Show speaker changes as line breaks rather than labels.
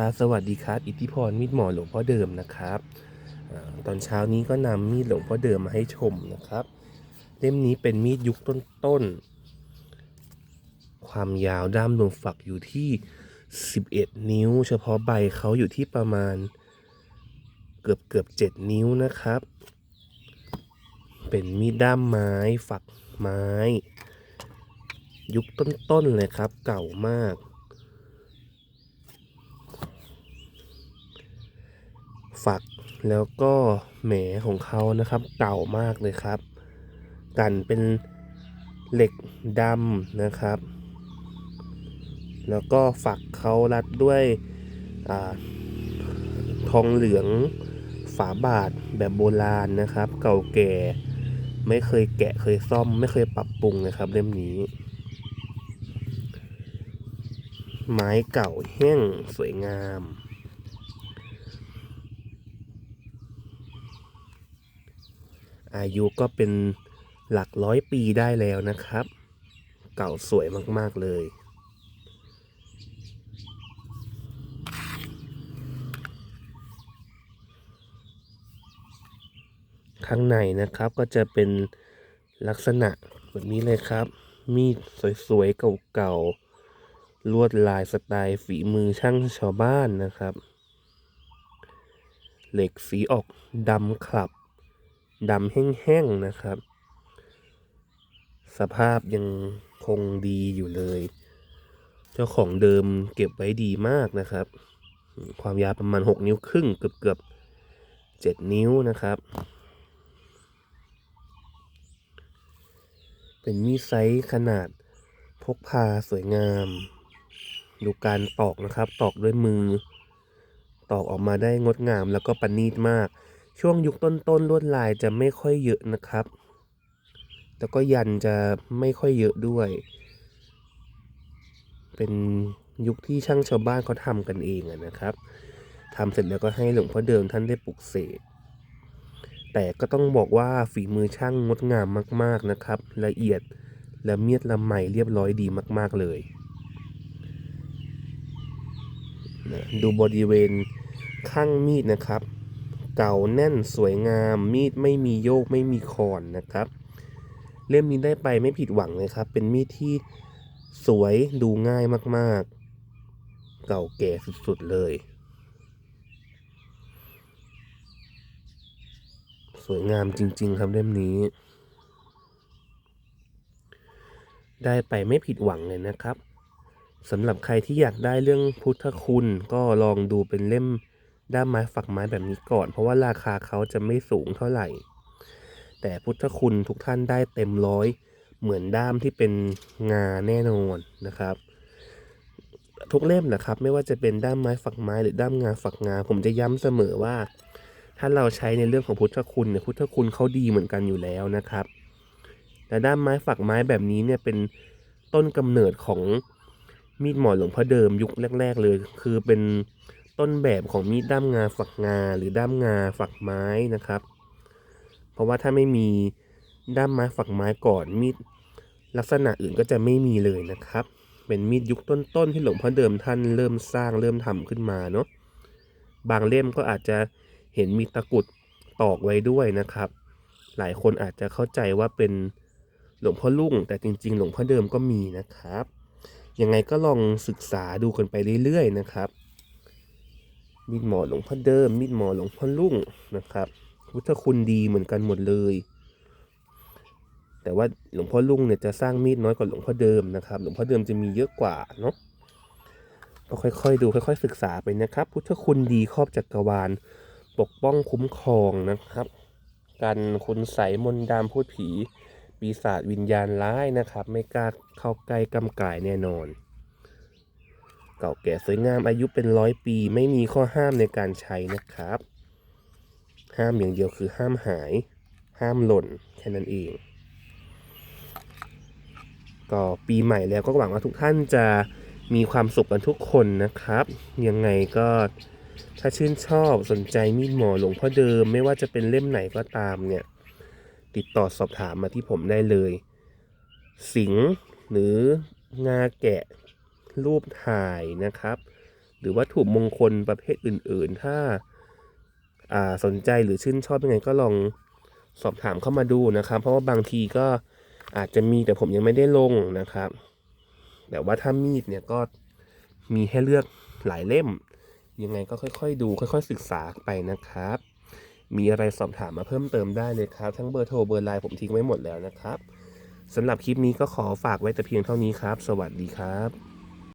ครับสวัสดีครับ อิทธิพรมีดหมอหลวงพ่อเดิมนะครับอตอนเช้านี้ก็นำมีดหลวงพ่อเดิมมาให้ชมนะครับ เล่มนี้เป็นมีดยุคต้นๆ ความยาวด้ามดวงฝักอยู่ที่ 11 นิ้ว เฉพาะใบเขาอยู่ที่ประมาณเกือบเกือบ7นิ้วนะครับ เป็นมีดด้ามไม้ฝักไม้ ยุคต้นๆเลยครับ เก่ามาก ฝัก แล้วก็แหมของเขานะครับ เก่ามากเลยครับ กันเป็นเหล็กดำนะครับ แล้วก็ฝักเขารัดด้วยอทองเหลืองฝาบาทแบบโบราณนะครับ เก่าแก่ไม่เคยแกะเคยซ่อม ไม่เคยปรับปรุงนะครับ เล่มนี้ ไม้เก่าแห้งสวยงาม อายุก็เป็นหลักร้อยปีได้แล้วนะครับ เก่าสวยมากๆเลย ข้างในนะครับก็จะเป็นลักษณะแบบนี้เลยครับ มีดสวยๆเก่าๆ ลวดลายสไตล์ฝีมือช่างชาวบ้านนะครับ เหล็กสีออกดำขลับ ดำแห้งๆนะครับ สภาพยังคงดีอยู่เลย เจ้าของเดิมเก็บไว้ดีมากนะครับ ความยาวประมาณ 6 นิ้วครึ่งเกือบเกือบ7นิ้วนะครับ เป็นมีดไซส์ขนาดพกพาสวยงาม ดูการตอกนะครับ ตอกด้วยมือ ตอกออกมาได้งดงามแล้วก็ประณีตมาก ช่วงยุคต้นๆลวดลายจะไม่ค่อยเยอะนะครับ แล้วก็ยันจะไม่ค่อยเยอะด้วย เป็นยุคที่ช่างชาวบ้านเขาทำกันเองนะครับทำเสร็จแล้วก็ให้หลวงพ่อเดิมท่านได้ปลุกเสกแต่ก็ต้องบอกว่าฝีมือช่างงดงามมาก ๆนะครับ ละเอียดและเมียดละไมเรียบร้อยดีมาก ๆเลยดูบริเวณข้างมีดนะครับ เก่าแน่นสวยงาม มีดไม่มีโยกไม่มีคอนนะครับ เล่มนี้ได้ไปไม่ผิดหวังเลยครับ เป็นมีดที่สวยดูง่ายมากๆ เก่าแก่สุดๆเลย สวยงามจริง ๆ ครับเล่มนี้ ได้ไปไม่ผิดหวังเลยนะครับสำหรับใครที่อยากได้เรื่องพุทธคุณก็ลองดูเป็นเล่ม ด้ามไม้ฝักไม้แบบนี้ก่อน เพราะว่าราคาเขาจะไม่สูงเท่าไหร่ แต่พุทธคุณทุกท่านได้เต็มร้อยเหมือนด้ามที่เป็นงาแน่นอนนะครับ ทุกเล่มนะครับ ไม่ว่าจะเป็นด้ามไม้ฝักไม้หรือด้ามงาฝักงา ผมจะย้ำเสมอว่า ถ้าเราใช้ในเรื่องของพุทธคุณเนี่ยพุทธคุณเขาดีเหมือนกันอยู่แล้วนะครับ แต่ด้ามไม้ฝักไม้แบบนี้เนี่ยเป็นต้นกำเนิดของมีดหมอหลวงพ่อเดิมยุคแรก ๆ เลย คือเป็น ต้นแบบของมีดด้ามงาฝักงาหรือด้ามงาฝักไม้นะครับ เพราะว่าถ้าไม่มีด้ามไม้ฝักไม้ก่อนมีดลักษณะอื่นก็จะไม่มีเลยนะครับ เป็นมีดยุคต้นๆที่หลวงพ่อเดิมท่านเริ่มสร้างเริ่มทำขึ้นมาเนาะบางเล่มก็อาจจะเห็นมีตะกุดตอกไว้ด้วยนะครับ หลายคนอาจจะเข้าใจว่าเป็นหลวงพ่อลุ่ง แต่จริง ๆ หลวงพ่อเดิมก็มีนะครับ ยังไงก็ลองศึกษาดูกันไปเรื่อยๆนะครับ มีดหมอหลวงพ่อเดิม มีดหมอหลวงพ่อลุ่งนะครับพุทธคุณดีเหมือนกันหมดเลย แต่ว่าหลวงพ่อลุ่งเนี่ยจะสร้างมีดน้อยกว่าหลวงพ่อเดิมนะครับ หลวงพ่อเดิมจะมีเยอะกว่าเนาะก็ค่อยๆดูค่อย ๆ ศึกษาไปนะครับ พุทธคุณดีครอบจักรวาล ปกป้องคุ้มครองนะครับกันคุณใสมนต์ดำพูดผี ปีศาจวิญญาณร้ายนะครับ ไม่กล้าเข้าใกล้กำกายแน่นอน ก่าแก่สวยงามอายุเป็นร้อยปี ไม่มีข้อห้ามในการใช้นะครับ ห้ามอย่างเดียวคือห้ามหาย ห้ามหล่นแค่นั้นเอง ก็ปีใหม่แล้วก็หวังว่าทุกท่านจะมีความสุขกันทุกคนนะครับ ยังไงก็ถ้าชื่นชอบสนใจมีดหมอหลวงพ่อเดิม ไม่ว่าจะเป็นเล่มไหนก็ตามเนี่ย ติดต่อสอบถามมาที่ผมได้เลย สิงห์หรืองาแกะ รูปถ่ายนะครับ หรือวัตถุมงคลประเภทอื่น ๆ ถ้าาสนใจหรือชื่นชอบยังไงก็ลองสอบถามเข้ามาดูนะครับ เพราะว่าบางทีก็อาจจะมีแต่ผมยังไม่ได้ลงนะครับ แต่ว่าถ้ามีดเนี่ยก็มีให้เลือกหลายเล่ม ยังไงก็ค่อยๆ ดู ค่อย ๆ ศึกษาไปนะครับ มีอะไรสอบถามมาเพิ่มเติมได้เลยครับ ทั้งเบอร์โทรเบอร์ไลน์ผมทิ้งไว้หมดแล้วนะครับสำหรับคลิปนี้ก็ขอฝากไว้แต่เพียงเท่านี้ครับ สวัสดีครับ